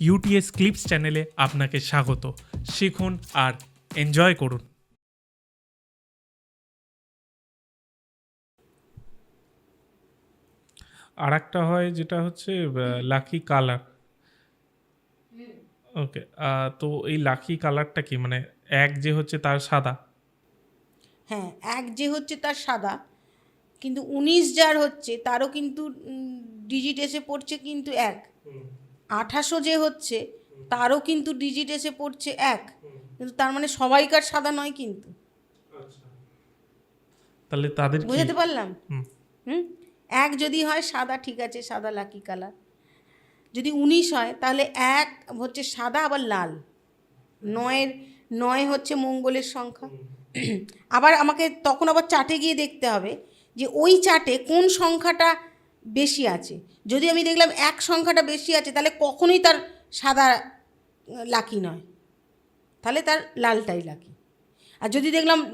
UTS clips চ্যানেলে আপনাকে স্বাগত। শিখুন আর এনজয় করুন। আর একটা হয় যেটা হচ্ছে লাকি কালার ওকে তো এই লাকি কালারটা কি? মানে এক যে হচ্ছে তার সাদা। হ্যাঁ এক যে হচ্ছে তার সাদা। কিন্তু উনিশ যার হচ্ছে তারও কিন্তু ডিজিট এসে পড়ছে কিন্তু এক। আঠাশো যে হচ্ছে তারও কিন্তু ডিজিট এসে পড়ছে এক। কিন্তু তার মানে সবাইকার সাদা নয় কিন্তু। তাহলে তাদের বুঝাতে পারলাম? হুম। হুম? এক যদি হয় সাদা ঠিক আছে সাদা লাকি কালার যদি উনিশ হয় তাহলে এক হচ্ছে সাদা আবার লাল। নয়ের নয় হচ্ছে মঙ্গলের সংখ্যা। আবার আমাকে তখন আবার চার্টে গিয়ে দেখতে হবে যে ওই চার্টে কোন সংখ্যাটা বেশি আছে। যদি আমি দেখলাম এক সংখ্যাটা বেশি আছে, তাহলে কখনোই তার সাদা লাকি নয়। তাহলে তার লালটাই লাকি। আর যদি দেখলাম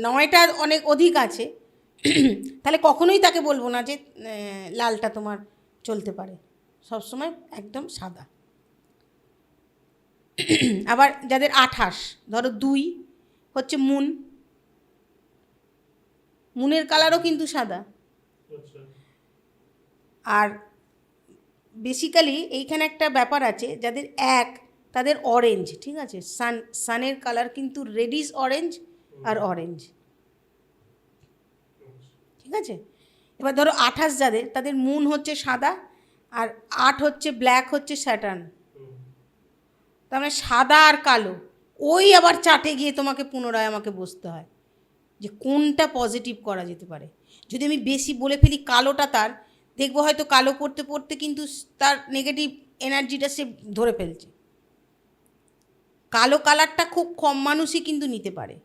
নয়টা অনেক অধিক আছে, তাহলে কখনোই তাকে বলব না যে লালটা তোমার চলতে পারে। সবসময় একদম সাদা। আবার যাদের আঠাশ, ধরো দুই হচ্ছে মুন। মুনের কালারও কিন্তু সাদা। আর বেসিক্যালি এইখানে একটা ব্যাপার আছে, যাদের এক, তাদের অরেঞ্জ ঠিক আছে? সান সানের কালার কিন্তু রেডিশ অরেঞ্জ আর অরেঞ্জ ঠিক আছে? এবার ধরো আঠাশ যাদের, তাদের মুন হচ্ছে সাদা আর আট হচ্ছে ব্ল্যাক হচ্ছে স্যাটার্ন তার মানে সাদা আর কালো, ওই আবার চাটে গিয়ে তোমাকে পুনরায় আমাকে বসতে হয় যে কোনটা পজিটিভ করা যেতে পারে। যদি আমি বেশি বলে ফেলি কালোটা তার দেখব হয়তো কালো পড়তে পড়তে কিন্তু তার নেগেটিভ এনার্জিটা সে ধরে ফেলছে। কালো কালারটা খুব কম মানুষই কিন্তু নিতে পারে।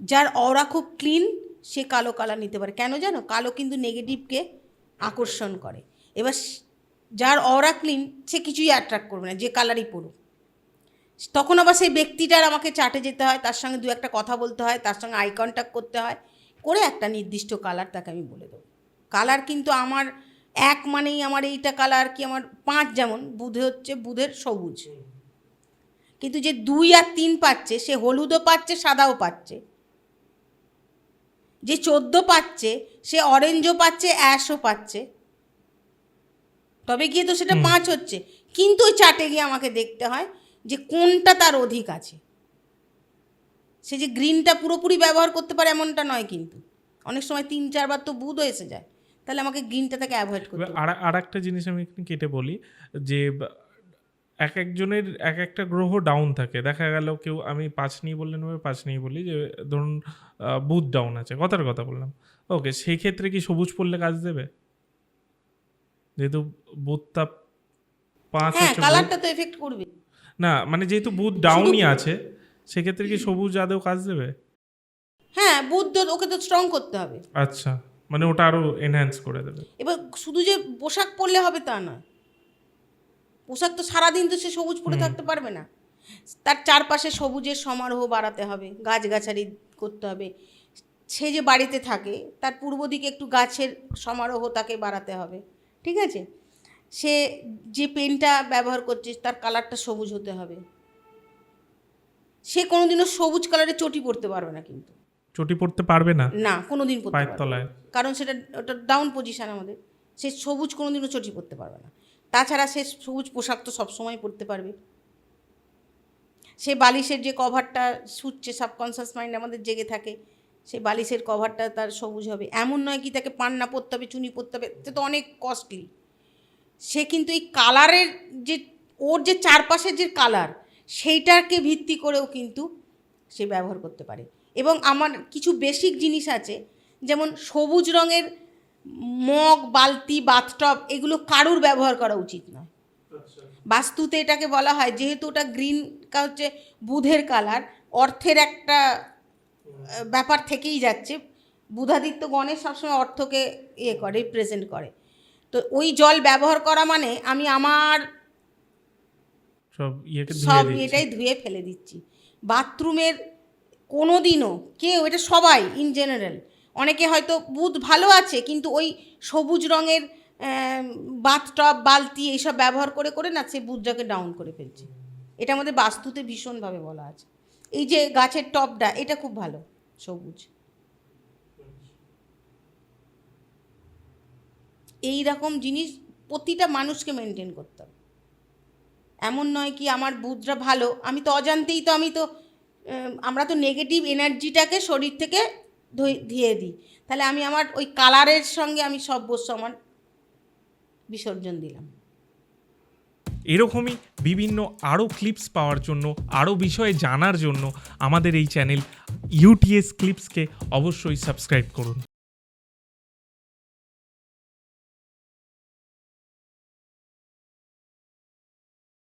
যার অরা খুব ক্লিন সে কালো কালার নিতে পারে। কেন জানো? কালো কিন্তু নেগেটিভকে আকর্ষণ করে। এবার যার অরা ক্লিন সে কিছুই অ্যাট্রাক্ট করবে না, যে কালারই পড়ুক। তখন আবার সেই ব্যক্তিটার আমাকে চাটে যেতে হয়, তার সঙ্গে দু একটা কথা বলতে হয়, তার সঙ্গে আই কন্ট্যাক্ট করতে হয়। করে একটা নির্দিষ্ট কালার তাকে আমি বলে দেবো। কালার কিন্তু আমার এক মানেই আমার এইটা কালার কি আমার পাঁচ যেমন বুধে হচ্ছে বুধের সবুজ। কিন্তু যে দুই আর তিন পাচ্ছে সে হলুদও পাচ্ছে সাদাও পাচ্ছে। যে চোদ্দ পাচ্ছে সে অরেঞ্জও পাচ্ছে অ্যাশও পাচ্ছে। তবে গিয়ে তো সেটা পাঁচ হচ্ছে। কিন্তু ওই চার্টে গিয়ে আমাকে দেখতে হয় যে কোনটা তার অধিক আছে। সে যে গ্রিনটা পুরোপুরি ব্যবহার করতে পারে এমনটা নয় কিন্তু। অনেক সময় তিন চারবার তো বুধও এসে যায়। তাহলে আমাকে গ্রিনটা তাকে অ্যাভয়েড করতে আর আর একটা জিনিস আমি কেটে বলি যে এক একজনের এক একটা গ্রহ ডাউন থাকে। দেখা গেল কেউ আমি পাঁচ নিয়ে বললেন পাঁচ নিয়ে বলি যে ধরুন বুধ ডাউন আছে কথার কথা বললাম। ওকে সেই ক্ষেত্রে কি সবুজ পড়লে কাজ দেবে? যেহেতু বুধটা পাঁচ হ্যাঁ কালারটা তো এফেক্ট করবে। না মানে যেহেতু বুধ ডাউনই আছে সেক্ষেত্রে কি সবুজ আদৌ কাজ দেবে? হ্যাঁ বুদ্ধ ওকে তো স্ট্রং করতে হবে। আচ্ছা। মানে ওটা আরও এনহ্যান্স করে দেবে। এবার শুধু যে পোশাক পরলে হবে তা নয়। পোশাক তো সারাদিন তো সে সবুজ পরে থাকতে পারবে না। তার চারপাশে সবুজের সমারোহ বাড়াতে হবে গাছগাছালি করতে হবে। সে যে বাড়িতে থাকে তার পূর্ব দিকে একটু গাছের সমারোহ তাকে বাড়াতে হবে। ঠিক আছে? সে যে পেনটা ব্যবহার করছে তার কালারটা সবুজ হতে হবে। সে কোনোদিনও সবুজ কালারের চটি পরতে পারবে না কিন্তু। চটি পড়তে পারবে না? না কোনোদিন পরতে পায়ের পারবে না। তলায়। কারণ সেটা ওটা ডাউন পজিশন আমাদের। সে সবুজ কোনোদিনও চটি পরতে পারবে না। তাছাড়া সে সবুজ পোশাক তো সবসময় পরতে পারবে। সে বালিশের যে কভারটা সুচ্ছে সাবকনসিয়াস মাইন্ড আমাদের জেগে থাকে সেই বালিশের কভারটা তার সবুজ হবে। এমন নয় কি তাকে পান্না পরতে হবে চুনি পরতে হবে সে তো অনেক কস্টলি সে কিন্তু এই কালারের যে ওর যে চারপাশের যে কালার সেইটাকে ভিত্তি করেও কিন্তু সে ব্যবহার করতে পারে। এবং আমার কিছু বেসিক জিনিস আছে যেমন সবুজ রঙের মগ বালতি বাথটব এগুলো কারুর ব্যবহার করা উচিত নয়। বাস্তুতে এটাকে বলা হয় যেহেতু ওটা গ্রিন হচ্ছে বুধের কালার অর্থের একটা ব্যাপার থেকেই যাচ্ছে। বুধাদিত্য গণেশ সবসময় অর্থকে ইয়ে করে রিপ্রেজেন্ট করে। তো ওই জল ব্যবহার করা মানে আমি আমার সব। এটাই ধুয়ে ফেলে দিচ্ছি। বাথরুমের কোনো দিনও কেউ, এটা সবাই ইন জেনারেল অনেকে হয়তো বুধ ভালো আছে, কিন্তু ওই সবুজ রঙের বাথ টব বালতি এইসব ব্যবহার করে করে না সে বুধটাকে ডাউন করে ফেলছে। এটা আমাদের বাস্তুতে ভীষণভাবে বলা আছে। এই যে গাছের টবটা এটা খুব ভালো, সবুজ। এই রকম জিনিস প্রতিটা মানুষকে মেনটেন করতে হবে। এমন নয় কি আমার বুধরা ভালো, আমি তো অজান্তেই তো, আমি তো আমরা তো নেগেটিভ এনার্জিটাকে শরীর থেকে ধুয়ে দিই। তাহলে আমি আমার ওই কালারের সঙ্গে আমি সব বস্তু আমার বিসর্জন দিলাম। এরকমই বিভিন্ন আরও ক্লিপস পাওয়ার জন্য আরও বিষয়ে জানার জন্য আমাদের এই চ্যানেল ইউটিএস ক্লিপসকে অবশ্যই সাবস্ক্রাইব করুন।